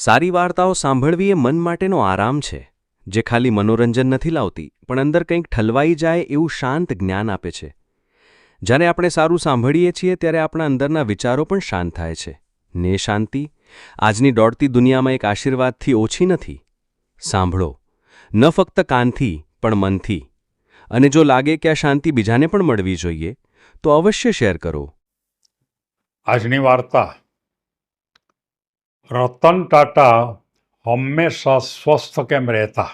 સારી વાર્તાઓ સાંભળવી એ મન માટેનો આરામ છે, જે ખાલી મનોરંજન નથી લાવતી, પણ અંદર કંઈક ઠલવાઈ જાય એવું શાંત જ્ઞાન આપે છે. જ્યારે આપણે સારું સાંભળીએ છીએ, ત્યારે આપણા અંદરના વિચારો પણ શાંત થાય છે. ને શાંતિ? આજની દોડતી દુનિયામાં એક આશીર્વાદથી ઓછી નથી. સાંભળો. ન ફક્ત કાનથી, પણ મનથી. અને જો લાગે કે આ શાંતિ બીજાને પણ મળવી જોઈએ, તો અવશ્ય શેર કરો. આજની વાર્તા રતન ટાટા હંમેશા સ્વસ્થ કેમ રહેતા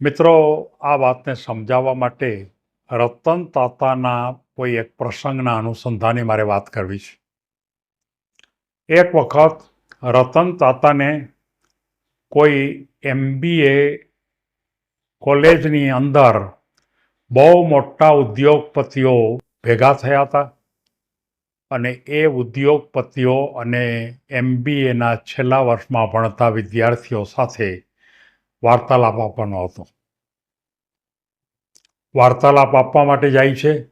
મિત્રો આ વાતને સમજાવવા માટે રતન તાતાના કોઈ એક પ્રસંગના અનુસંધાને મારે વાત કરવી છે એક વખત રતન તાતાને કોઈ એમબીએ કોલેજની અંદર બહુ મોટા ઉદ્યોગપતિઓ ભેગા થયા હતા અને એ ઉદ્યોગપતિઓ અને એમબીએના છેલ્લા વર્ષમાં ભણતા વિદ્યાર્થીઓ સાથે વાર્તાલાપ આપવાનો હતો. વાર્તાલાપ આપવા માટે જાય છે.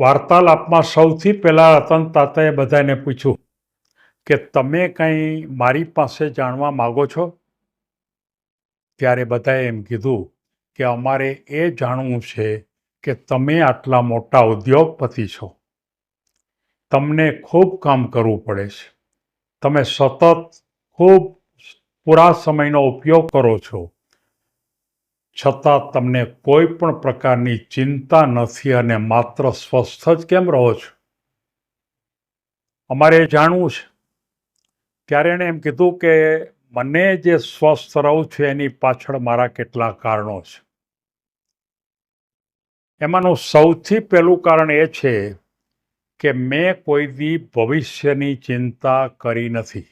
વાર્તાલાપમાં સૌથી પહેલાં રતન તાતાએ બધાને પૂછ્યું કે, તમે કંઈ મારી પાસે જાણવા માગો છો? ત્યારે બધાએ એમ કીધું કે, અમારે એ જાણવું છે કે તમે આટલા મોટા ઉદ્યોગપતિ છો. તમને ખૂબ કામ કરવું પડે છે. તમે સતત ખૂબ પૂરા સમયનો ઉપયોગ કરો છો. છતાં તમને કોઈ પણ પ્રકારની ચિંતા નથી અને માત્ર સ્વસ્થ જ કેમ રહો છો? અમારે જાણવું છે. ત્યારે એણે એમ કીધું કે મને જે સ્વસ્થ રહું છું એની પાછળ મારા કેટલા કારણો છે. એમાંનું સૌથી પહેલું કારણ એ છે કે મેં કોઈ દી ભવિષ્યની ચિંતા કરી નથી.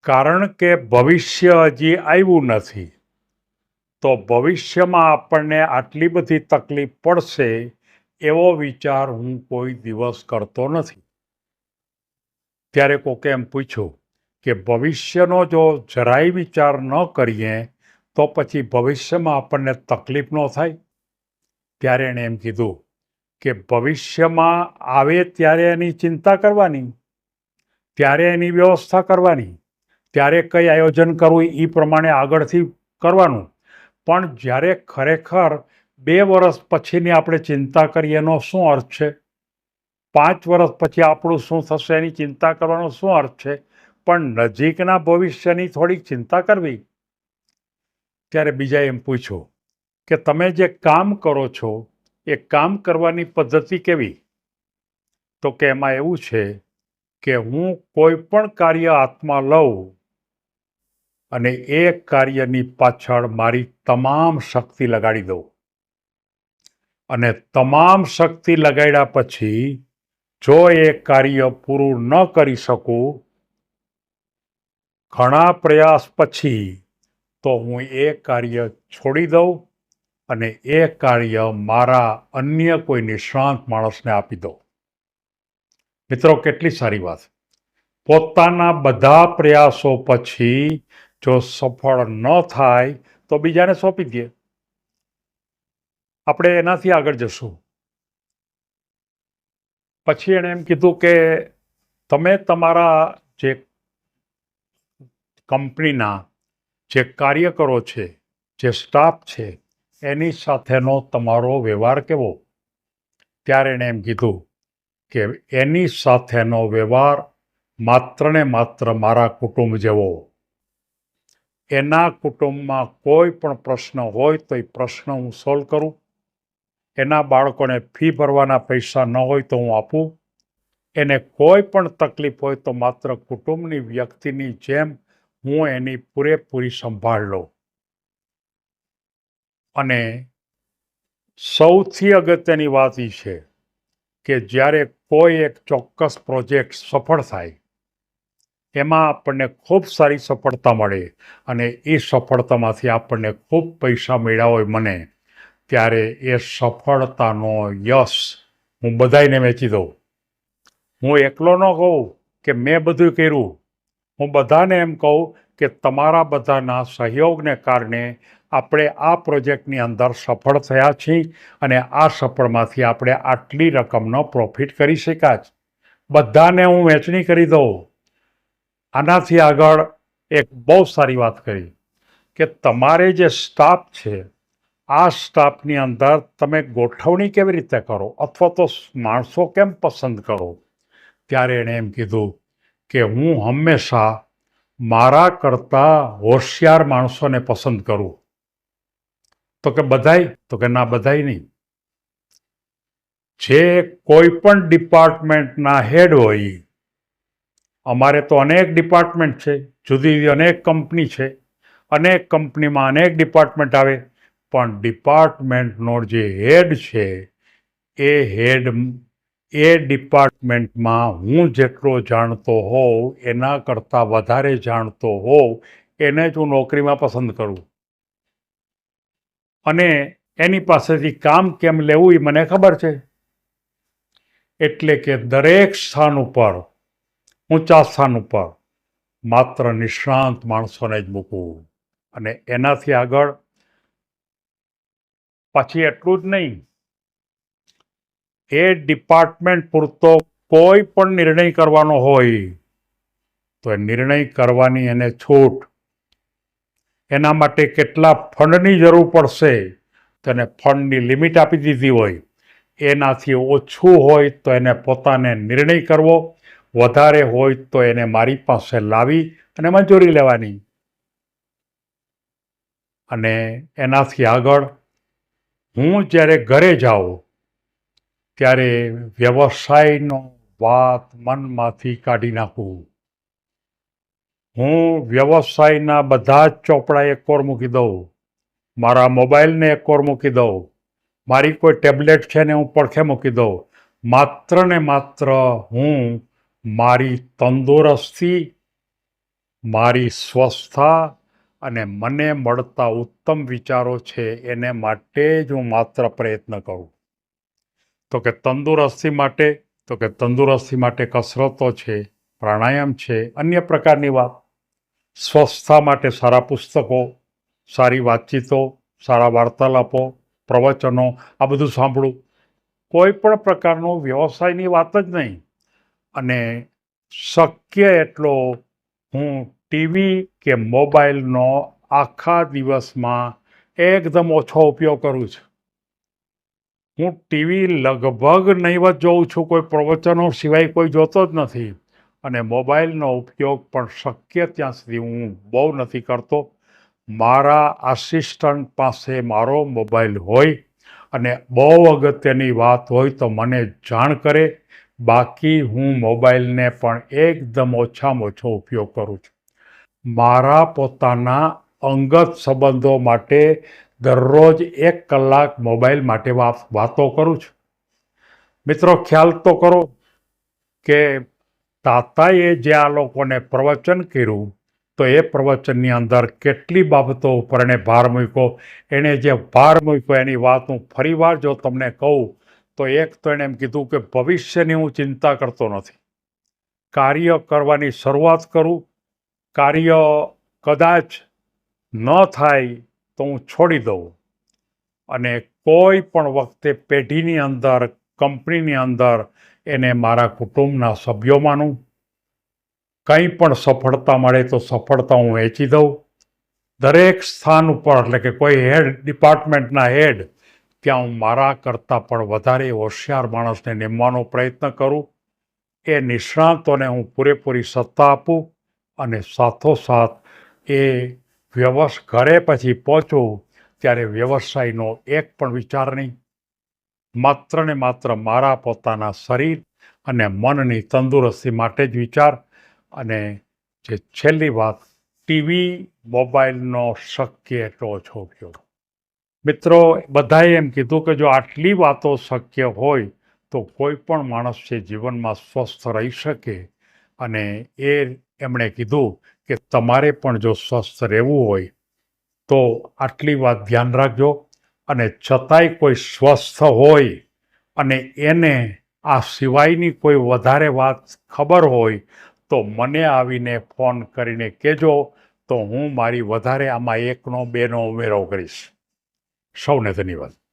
કારણ કે ભવિષ્ય હજી આવ્યું નથી, તો ભવિષ્યમાં આપણને આટલી બધી તકલીફ પડશે એવો વિચાર હું કોઈ દિવસ કરતો નથી. ત્યારે કોકે એમ પૂછ્યું કે ભવિષ્યનો જો જરાય વિચાર ન કરીએ તો પછી ભવિષ્યમાં આપણને તકલીફ ન થાય? ત્યારે એણે એમ કીધું કે ભવિષ્યમાં આવે ત્યારે એની ચિંતા કરવાની, ત્યારે એની વ્યવસ્થા કરવાની, ત્યારે કઈ આયોજન કરવું એ પ્રમાણે આગળથી કરવાનું. પણ જ્યારે ખરેખર બે વર્ષ પછીની આપણે ચિંતા કરીએ એનો શું અર્થ છે? પાંચ વર્ષ પછી આપણું શું થશે એની ચિંતા કરવાનો શું અર્થ છે? પણ નજીકના ભવિષ્યની થોડીક ચિંતા કરવી. ત્યારે બીજાએ એમ પૂછ્યું કે તમે જે કામ કરો છો, એ કામ કરવાની પદ્ધતિ કેવી? તો કે એમાં એવું છે કે હું કોઈ પણ કાર્ય હાથમાં લઉં અને એ કાર્યની પાછળ મારી તમામ શક્તિ લગાડી દઉં. અને તમામ શક્તિ લગાડ્યા પછી, જો એ કાર્ય પૂરું ન કરી શકું, ઘણા પ્રયાસ પછી તો હું એ કાર્ય છોડી દઉં અને એ કાર્ય મારા અન્ય કોઈ નિષ્ણાંત માણસને આપી દઉં. મિત્રો, કેટલી સારી વાત. પોતાના બધા પ્રયાસો પછી જો સફળ ન થાય, તો બીજાને સોંપી દઈએ આપણે એનાથી આગળ જશું. પછી એણે એમ કીધું કે તમે તમારા જે કંપનીના જે કાર્યકરો છે, જે સ્ટાફ છે, એની સાથેનો તમારો વ્યવહાર કેવો? ત્યારે એણે એમ કીધું કે એની સાથેનો વ્યવહાર માત્ર ને માત્ર મારા કુટુંબ જેવો. એના કુટુંબમાં કોઈ પણ પ્રશ્ન હોય તો એ પ્રશ્ન હું સોલ્વ કરું. એના બાળકોને ફી ભરવાના પૈસા ન હોય તો હું આપું. એને કોઈ પણ તકલીફ હોય તો માત્ર કુટુંબની વ્યક્તિની જેમ હું એની પૂરેપૂરી સંભાળ લઉં. અને સૌથી અગત્યની વાત એ છે કે જ્યારે કોઈ એક ચોક્કસ પ્રોજેક્ટ સફળ થાય, એમાં આપણને ખૂબ સારી સફળતા મળે અને એ સફળતામાંથી આપણને ખૂબ પૈસા મળ્યા હોય મને, ત્યારે એ સફળતાનો યશ હું બધાને વેચી દઉં. હું એકલો ન કહું કે મેં બધું કર્યું હું બધાને એમ કહું કે તમારા બધાના સહયોગને કારણે આપણે આ પ્રોજેક્ટની અંદર સફળ થયા છીએ અને આ સફળમાંથી આપણે આટલી રકમનો પ્રોફિટ કરી શક્યા બધાને હું વહેંચણી કરી દઉં. આનાથી આગળ એક બહુ સારી વાત કરી કે તમારે જે સ્ટાફ છે, આ સ્ટાફની અંદર તમે ગોઠવણી કેવી રીતે કરો? અથવા તો માણસો કેમ પસંદ કરો? ત્યારે એણે એમ કીધું કે હું હંમેશા મારા કરતાં હોશિયાર માણસોને પસંદ કરું. તો કે બધાય? તો કે ના, બધાય નહીં. જે કોઈ પણ ડિપાર્ટમેન્ટના હેડ હોય, અમારે તો અનેક ડિપાર્ટમેન્ટ છે, જુદી જુદી અનેક કંપની છે, અનેક કંપનીમાં અનેક ડિપાર્ટમેન્ટ આવે, પણ ડિપાર્ટમેન્ટનો જે હેડ છે, એ હેડ એ ડિપાર્ટમેન્ટમાં હું જેટલો જાણતો હોઉં, એના કરતાં વધારે જાણતો હોઉં, એને જ હું નોકરીમાં પસંદ કરું. અને એની પાસેથી કામ કેમ લેવું એ મને ખબર છે. એટલે કે દરેક સ્થાન ઉપર, ઊંચા સ્થાન ઉપર, માત્ર નિષ્ણાંત માણસોને જ મૂકવું અને એનાથી આગળ પછી એટલું જ નહીં. એ ડિપાર્ટમેન્ટ પૂરતો કોઈ પણ નિર્ણય કરવાનો હોય, તો એ નિર્ણય કરવાની એને છૂટ. એના માટે કેટલા ફંડની જરૂર પડશે તેને ફંડની લિમિટ આપી દીધી હોય. એનાથી ઓછું હોય તો એને પોતાને નિર્ણય કરવો, વધારે હોય તો એને મારી પાસે લાવી અને મંજૂરી લેવાની. અને એનાથી આગળ હું જ્યારે ઘરે જાઉં ત્યારે વ્યવસાયનો વાત મનમાંથી કાઢી નાખું. હું વ્યવસાયના બધા જ ચોપડા એક કોર મૂકી દઉં. મારા મોબાઈલને એક કોર મૂકી દઉં. મારી કોઈ ટેબ્લેટ છે ને હું પડખે મૂકી દઉં. માત્ર ને માત્ર હું મારી તંદુરસ્તી, મારી સ્વસ્થતા અને મને મળતા ઉત્તમ વિચારો છે એને માટે જ હું માત્ર પ્રયત્ન કરું. તો કે તંદુરસ્તી માટે, તો કે તંદુરસ્તી માટે કસરતો છે, પ્રાણાયામ છે, અન્ય પ્રકારની વાત. સ્વસ્થતા માટે સારા પુસ્તકો, સારી વાતચીતો, સારા વાર્તાલાપો, પ્રવચનો, આ બધું સાંભળું કોઈ પણ પ્રકારનો વ્યવસાયની વાત જ નહીં. અને શક્ય એટલો હું ટીવી કે મોબાઈલનો આખા દિવસમાં એકદમ ઓછો ઉપયોગ કરું છું. હું ટીવી લગભગ નહીવત જોઉં છું, કોઈ પ્રવચનો સિવાય કોઈ જોતો જ નથી. અને મોબાઈલનો ઉપયોગ પણ શક્ય ત્યાં સુધી હું બહુ નથી કરતો. મારા આસિસ્ટન્ટ પાસે મારો મોબાઈલ હોય અને બહુ અગત્યની વાત હોય તો મને જાણ કરે. બાકી હું મોબાઈલને પણ એકદમ ઓછામાં ઓછો ઉપયોગ કરું છું. મારા પોતાના અંગત સંબંધો માટે દરરોજ એક કલાક મોબાઈલ માટે વાતો કરું છું. મિત્રો, ખ્યાલ તો કરો કે તાતાએ જે આ લોકોને પ્રવચન કર્યું, તો એ પ્રવચનની અંદર કેટલી બાબતો ઉપર એણે ભાર મૂક્યો. એણે જે ભાર મૂક્યો એની વાત હું ફરીવાર જો તમને કહું, તો એક તો એણે એમ કીધું કે ભવિષ્યની હું ચિંતા કરતો નથી. કાર્ય કરવાની શરૂઆત કરું. કાર્ય કદાચ ન થાય તો હું છોડી દઉં. અને કોઈ પણ વખતે પેઢીની અંદર, કંપનીની અંદર એને મારા કુટુંબના સભ્યો માનું. કંઈ પણ સફળતા મળે તો સફળતા હું વહેંચી દઉં. દરેક સ્થાન ઉપર, એટલે કે કોઈ હેડ, ડિપાર્ટમેન્ટના હેડ, ત્યાં હું મારા કરતાં પણ વધારે હોશિયાર માણસને નિમવાનો પ્રયત્ન કરું. એ નિષ્ણાંતોને હું પૂરેપૂરી સત્તા આપું અને સાથોસાથ એ વ્યવસ ઘરે પછી પહોંચો ત્યારે વ્યવસાયનો એક પણ વિચાર નહીં. માત્ર ને માત્ર મારા પોતાના શરીર અને મનની તંદુરસ્તી માટે જ વિચાર અને જે છેલ્લી વાત, ટીવી, મોબાઈલનો શક્ય એટલો ઓછો ઉપયોગ. મિત્રો, બધાએ એમ કીધું કે જો આટલી વાતો શક્ય હોય તો કોઈ પણ માણસ છે જીવનમાં સ્વસ્થ રહી શકે અને એ એમણે કીધું કે તમારે પણ જો સ્વસ્થ રહેવું હોય, તો આટલી વાત ધ્યાન રાખજો. અને છતાંય કોઈ સ્વસ્થ હોય અને એને આ સિવાયની કોઈ વધારે વાત ખબર હોય, તો મને આવીને ફોન કરીને કહેજો, તો હું મારી વધારે આમાં એકનો, બેનો ઉમેરો કરીશ. સૌને ધન્યવાદ.